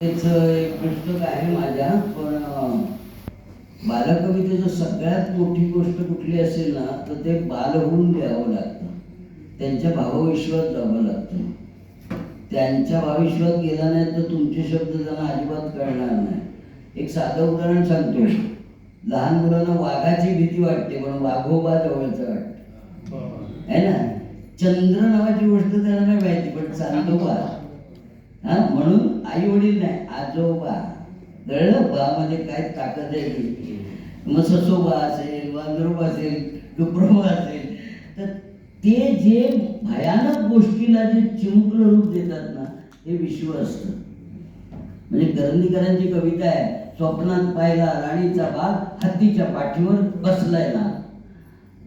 एक पुस्तक आहे माझ्या पण बालकवितेचं सगळ्यात मोठी गोष्ट कुठली असेल ना तर ते बाल होऊन द्यावं लागतं. त्यांच्या भावविश्वात जावं लागतं. त्यांच्या भावविश्वात गेला नाही तर तुमचे शब्द त्यांना अजिबात कळणार नाही. एक साधं उदाहरण सांगतो. लहान मुलांना वाघाची भीती वाटते पण वाघोबा जवळचं वाटतं. है ना? चंद्र नावाची गोष्ट त्यांना नाही माहिती पण चांदोबा. हा? म्हणून आई वडील नाही आजोबा. कळलं? बा मध्ये काय ताकद आहे? मग ससोबा असेल वांदरोबा असेल डुप्रोबा असेल. तर ते जे भयानक गोष्टीला जे चिमुकलं रूप देतात ना हे विश्व असतं. म्हणजे करंदीकरांची कविता आहे स्वप्नात पाहिला राणीचा बाग हत्तीच्या पाठीवर बसलाय ना.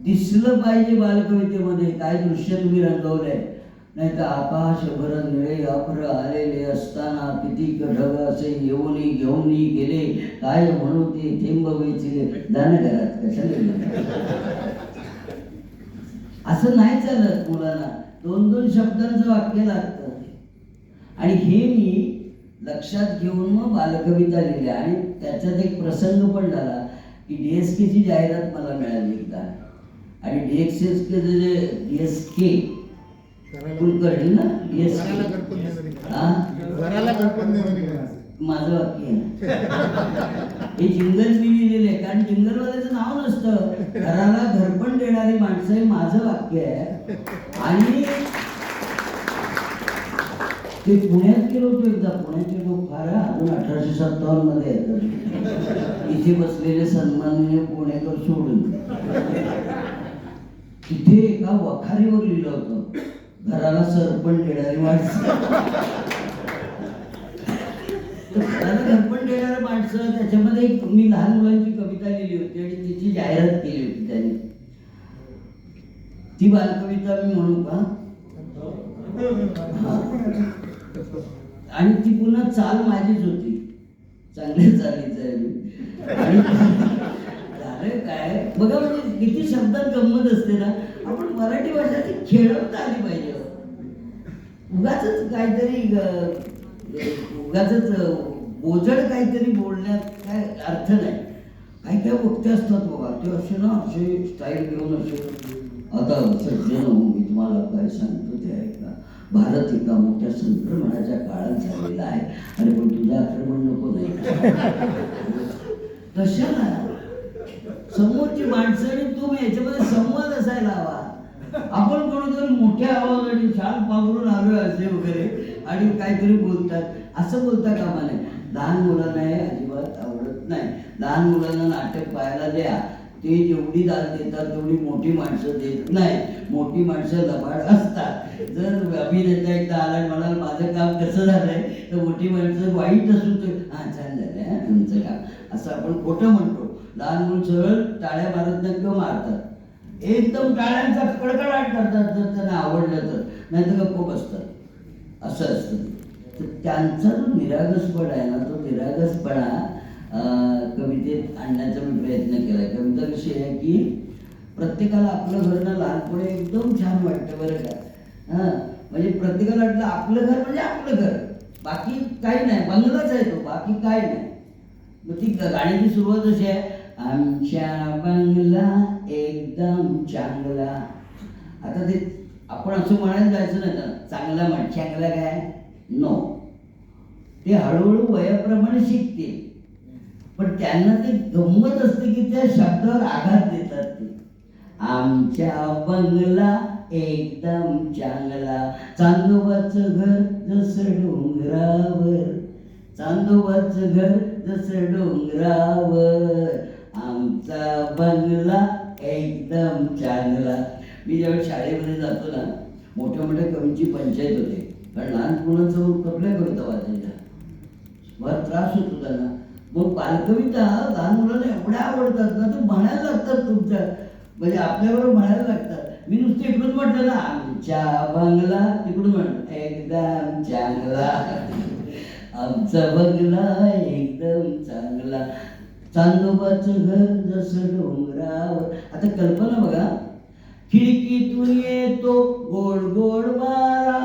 दिसलं पाहिजे बालकवितेमध्ये काय दृश्य तुम्ही रंगवलंय. नाही तर आकाशभर निळे अप्र आलेले असताना किती ढग असे येऊन घेऊन गेले. काय म्हणू ते थेंब वेचले जाणं घरात कशाला असं नाही चालत मुलांना. दोन दोन शब्दांचं वाक्य लागतं. आणि हे मी लक्षात घेऊन मग बालकविता लिहिल्या आणि त्याच्यात एक प्रसंग पण झाला की डी एस केची जाहिरात मला मिळाली एकदा. आणि डी एस के जे डी एस के कुलकर्णी ना? देणारी माझं वाक्य हे जिंगल मी लिहिलेलं आहे कारण जिंगलवाल्याचं नाव नसतं. घराला घरपण देणारी माणसं हे माझं वाक्य आहे. आणि ते पुण्यात गेलो होतो एकदा. पुण्याचे लोक फार अजून अठराशे सत्तावन्नमध्ये येतात इथे बसलेले सन्माननीय पुणेकर सोडून. तिथे एका वखारीवर लिहिलं होतं. घराला सरपण देणारी माणसं. तर घराला देणारी माणसं त्याच्यामध्ये एक मी लहान मुलांची कविता लिहिली होती आणि तिची जाहिरात केली होती त्याने. ती बालकविता मी म्हणू का? आणि ती पुन्हा चाल माझीच होती. चांगल्या चालीच आहे आणि अरे काय? बघा म्हणजे किती शब्दात गंमत असते ना. आपण मराठी भाषा ती खेळवता आली पाहिजे. उगाच काहीतरी उगाच बोजड काहीतरी बोलण्यात काय अर्थ नाही. काही काय वक्ते असतात बघा. ते असे ना असे स्टाईल घेऊन असे. आता सज्जन मी तुम्हाला काय सांगतो ते ऐका. भारत एका मोठ्या संक्रमणाच्या काळात झालेला आहे. अरे पण तुझं आक्रमण नको नाही. ना. समोरची माणसं आणि तुम्ही याच्यामध्ये संवाद असायला हवा. आपण कोणीतरी मोठ्या आवाजाने शाल पांघरून आलोय असे वगैरे आणि काहीतरी बोलतात. असं बोलता कामा नये लहान मुलांना हे अजिबात आवडत नाही. लहान मुलांना नाटक पाहायला द्या. ते जेवढी दाद देतात तेवढी मोठी माणसं देत नाही. मोठी माणसं लबाड असतात. जर अभिनेता एकदा आला म्हणाल माझं काम कसं झालंय? तर मोठी माणसं वाईट असून ते हां छान झालंय हां तुमचं काम. असं आपण खोटं म्हणतो. लहान मुलं सरळ टाळ्या मारत नाही किंवा मारतात. एकदम टाळ्यांचा कडकडाट करतात जर त्यांना आवडलं तर. नाही तर गप्प बसतात. असं असतं. तर त्यांचा जो निरागसपणा आहे ना तो निरागसपणा कवितेत आणण्याचा मी प्रयत्न केला कविता विषय आहे की प्रत्येकाला आपलं घर ना लहानपणी एकदम छान वाटतं बरं का. हां म्हणजे प्रत्येकाला वाटलं आपलं घर म्हणजे आपलं घर. बाकी काही नाही बंगलाच आहे तो बाकी काय नाही. मग ती गाण्याची सुरुवात अशी आहे? आमच्या बंगला एकदम चांगला. आता ते आपण असं म्हणायला जायचं नाही तर चांगला म्हण चांगला काय? नो ते हळूहळू वयाप्रमाणे शिकते पण त्यांना ते गंमत असते की त्या शब्दावर आघात देतात ते. आमच्या बंगला एकदम चांगला. चांदोबाचं घर जसं डोंगरावर. चांदोबाचं घर जसं डोंगरावर. आमचा बंगला एकदम चांगला. मी ज्यावेळी शाळेमध्ये जातो ना मोठ्या मोठ्या कवींची पंचायत होते. कारण लहान मुलांसमोर कपड्या कविता वाचायच्या फार त्रास होतो त्यांना मग बालकविता लहान मुलांना एवढ्या आवडतात ना ते म्हणायला लागतात तुमच्या. म्हणजे आपल्याबरोबर म्हणायला लागतात. मी नुसतं इकडून म्हटलं ना आमच्या बंगला तिकडून म्हण एकदम चांगला आमचा बंगला एकदम चांगला. चांदोबाचं घर जसं डोंगरावर. आता कल्पना बघा. खिडकीतून येतो गोड गोड मारा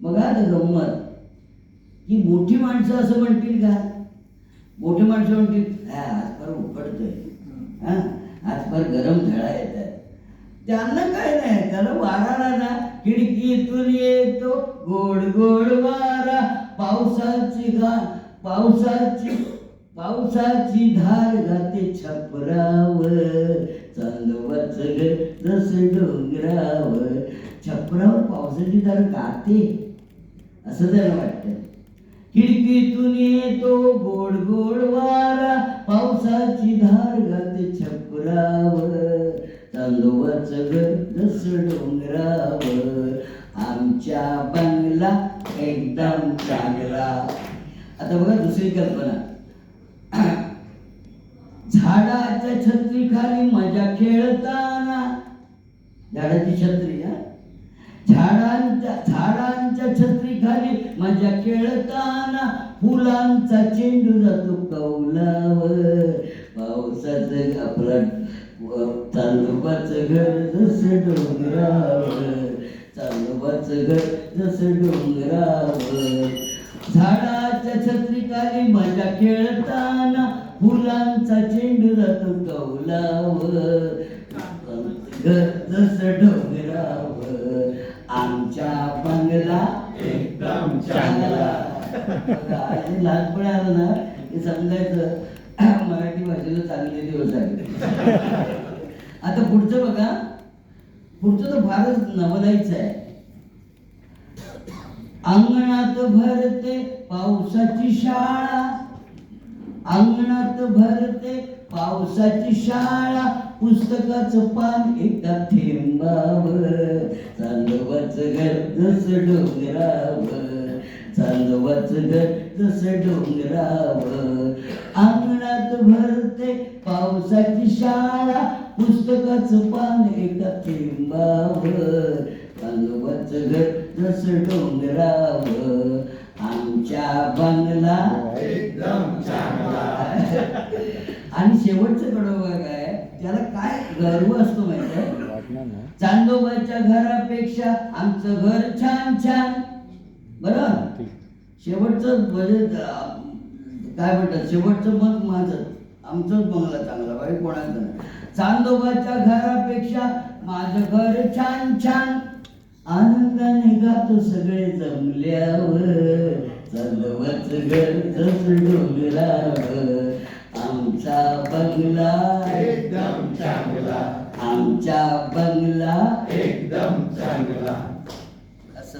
बघा आता गंमत. की मोठी माणसं असं म्हणतील का? मोठी माणसं म्हणतील "हा, आज फार उकडतंय हा आज फार गरम झळा येत आहे त्यांना काय नाही त्याला वाराला ना खिडकीतून येतो गोड गोड वारा. पावसाची गा पावसाची पावसाची धार घाते छपरावर. चांदवाच जसं डोंगरावर. छपरावर पावसाची धार गाते असं त्याला वाटतं. खिडकीतून येतो गोड गोड वारा पावसाची धार घाते छपरावर. चांदोबाच घर दस डोंगरावर. आमच्या बंगला एकदम चांगला. आता बघा दुसरी कल्पना. झाडाच्या छत्री खाली मजा खेळताना. झाडाची छत्री हा? झाडांच्या झाडांच्या छत्री माझ्या खेळताना फुलांचा चेंडू जातो कौलावर. पावसाचं आपलं चांदोबाच घर जसं डोंगरावर. चांदोबाच घर जसं डोंगरावर. झाडाच्या छत्रीखाली माझ्या खेळताना फुलांचा चेंडू जातो कौलावर. घर जसं डोंगर आमच्या बंगला एकदम चांगला. लहानपणी आलं ना हे समजायचं. मराठी भाषेला चांगले दिवस आहे आता पुढचं बघा. पुढचं तर फारच नवलाईच आहे. अंगणात भरते पावसाची शाळा. अंगणात भरते पावसाची शाळा. पुस्तकाचं पान एका थेंबावर चांदवाच घर जसं डोंगरावर चांदवाच घर जसं डोंगरावर अंगणात भरते पावसाची शाळा. पुस्तकाचं पान एका थेंबावर चांदवाच घर जसं डोंगरावर आमच्या बंगला आणि शेवटचं कडवं काय त्याला काय गर्व असतो माहिती आहे? चांदोबाच्या घरापेक्षा आमचं घर छान छान. बरोबर? शेवटचं म्हणजे काय म्हणतात? शेवटचं मत माझं. आमचंच बंगला चांगला बाई कोणाचं नाही. चांदोबाच्या घरापेक्षा माझं घर छान छान. आनंदाने गातो सगळे जमल्यावर. चांदोबाचं घर जसं डोंगरावर. आमचा बंगला. एकदम चांगला. आमचा बंगला. एकदम चांगला.